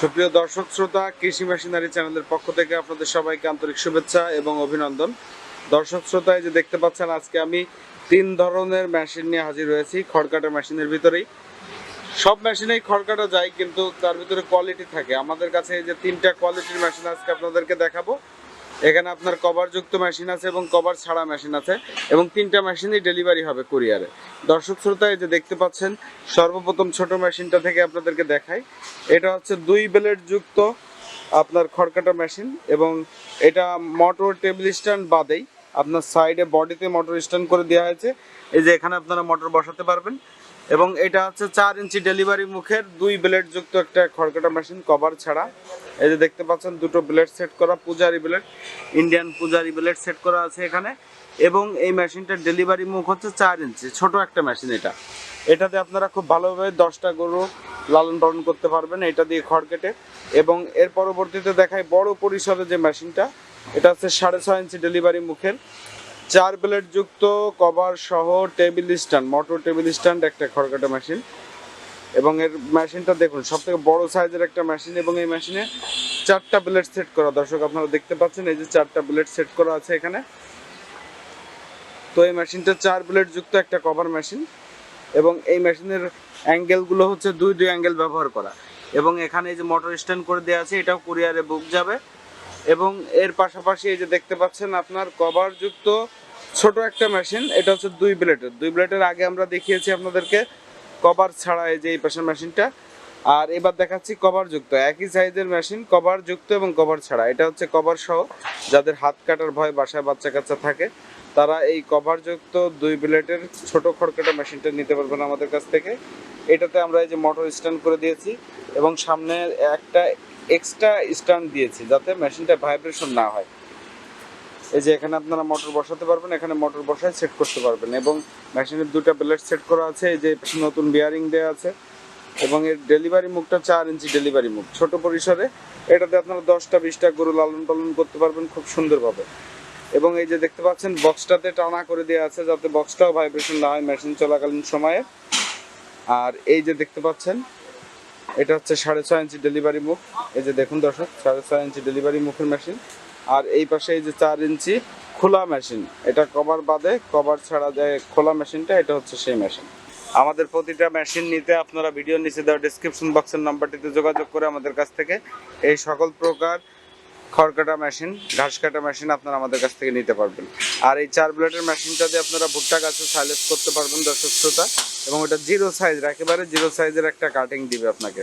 সুপ্রিয় দর্শক শ্রোতা, কৃষি মেশিনারি চ্যানেলের পক্ষ থেকে আপনাদের সবাইকে আন্তরিক শুভেচ্ছা এবং অভিনন্দন। দর্শক শ্রোতা, এই যে দেখতে পাচ্ছেন, আজকে আমি তিন ধরনের মেশিন নিয়ে হাজির হয়েছি। খড়কাটা মেশিনের ভিতরেই। সব মেশিনেই খড়কাটা যায়, কিন্তু তার ভিতরে কোয়ালিটি থাকে। আমাদের কাছে এই যে তিনটা কোয়ালিটির মেশিন আজকে আপনাদেরকে দেখাবো। এখানে আপনার কভার যুক্ত মেশিন আছে এবং কভার ছাড়া মেশিন আছে এবং তিনটা মেশিনই ডেলিভারি হবে কুরিয়ারে। দর্শক শ্রোতা, এই যে দেখতে পাচ্ছেন, সর্বপ্রথম ছোট মেশিনটা থেকে আপনাদেরকে দেখাই। এটা হচ্ছে দুই ব্লেড যুক্ত আপনার খড়কাটা মেশিন এবং এটা মোটর টেবিল স্ট্যান্ড বাদেই আপনার সাইডে বডিতে মোটর স্ট্যান্ড করে দেওয়া হয়েছে। এই যে এখানে আপনারা মোটর বসাতে পারবেন এবং এটা হচ্ছে চার ইঞ্চি ডেলিভারি মুখের দুই ব্লেড যুক্ত একটা খড়কাটা মেশিন, কভার ছাড়া। এই যে দেখতে পাচ্ছেন, দুটো ব্লেড সেট করা, Pujari blade Indian Pujari blade set করা আছে এখানে। এবং এই মেশিনটার ডেলিভারি মুখ হচ্ছে চার ইঞ্চি ছোট একটা মেশিন এটা। এটাতে আপনারা খুব ভালোভাবে দশটা গরু লালন পালন করতে পারবেন, এটা দিয়ে খড় কেটে। এবং এর পরবর্তীতে দেখায় বড় পরিসরে যে মেশিনটা এটা হচ্ছে সাড়ে ছয় ইঞ্চি ডেলিভারি মুখের। চার ব্লেড যুক্ত কভার সহ table stand motor table stand একটা খড়কাটা মেশিন এবং এর মেশিনটা দেখুন সব থেকে বড় সাইজের একটা মেশিন এবং এই মেশিনে চারটা ব্লেড সেট করা। দর্শক, আপনারা দেখতে পাচ্ছেন, এই যে চারটা ব্লেড সেট করা আছে এখানে। তো এই মেশিনটা চার ব্লেড যুক্ত একটা কভার মেশিন এবং এই মেশিনের অ্যাঙ্গেলগুলো হচ্ছে দুই দুই অ্যাঙ্গেল ব্যবহার করা। এবং এখানে এই যে মোটর স্ট্যান্ড করে দেওয়া আছে, এটাও কুরিয়ারে বুক যাবে। এবং এর পাশাপাশি এই যে দেখতে পাচ্ছেন আপনার কভার যুক্ত ছোট একটা মেশিন এটা হচ্ছে দুই ব্লেডের দুই ব্লেডের আগে আমরা দেখিয়েছি আপনাদেরকে কভার ছাড়া এই যে এই পাশের মেশিনটা, আর এবার দেখাচ্ছি কভার যুক্ত একই সাইজের মেশিন কভার যুক্ত এবং কভার ছাড়া। এটা হচ্ছে কভার সহ, যাদের হাত কাটার ভয় বাসায় বাচ্চা কাচ্চা থাকে, তারা এই কভার যুক্ত দুই ব্লেডের ছোট খড়কাটা মেশিনটা নিতে পারবেন আমাদের কাছ থেকে। এটাতে আমরা এই যে মোটর স্ট্যান্ড করে দিয়েছি এবং সামনে একটা এক্সট্রা স্ট্যান্ড দিয়েছি, যাতে মেশিনটা ভাইব্রেশন না হয়। এই যে এখানে আপনারা মোটর বসাতে পারবেন, এখানে মোটর বসায় সেট করতে পারবেন এবং মেশিনের দুটো ব্লেড সেট করা আছে, এই যে নতুন বিয়ারিং দেওয়া আছে এবং এর ডেলিভারি মুখটা চার ইঞ্চি ডেলিভারি মুখ। ছোট পরিসরে এটাতে আপনারা দশটা, বিশটা গরু লালন পালন করতে পারবেন খুব সুন্দরভাবে। এবং এই যে দেখতে পাচ্ছেন বক্সটাতে টানা করে দেওয়া আছে যাতে বক্সটাও ভাইব্রেশন না হয় মেশিন চলাকালীন সময়ে। আর এই যে দেখতে পাচ্ছেন, এটা হচ্ছে সাড়ে ছয় ইঞ্চি ডেলিভারি মুখ। এই যে দেখুন দর্শক, সাড়ে ছয় ইঞ্চি ডেলিভারি মুখের মেশিন আর এই পাশে এই যে চার ইঞ্চি খোলা মেশিন, এটা কভার বাদে, কভার ছাড়া যে খোলা মেশিনটা, এটা হচ্ছে সেই মেশিন। আমাদের প্রতিটা মেশিন নিতে আপনারা ভিডিও নিচে দেওয়া ডিসক্রিপশন বক্সের নাম্বারটিতে যোগাযোগ করে আমাদের কাছ থেকে এই সকল প্রকার খড় কাটা মেশিন ঘাস কাটা মেশিন আপনারা আমাদের কাছ থেকে নিতে পারবেন। আর এই চার ব্লেডের মেশিনটা দিয়ে আপনারা ভুট্টা গাছে সাইলেজ করতে পারবেন দর্শক শ্রোতা, এবং ওটা জিরো সাইজ একেবারে জিরো সাইজের একটা কাটিং দিবে আপনাকে।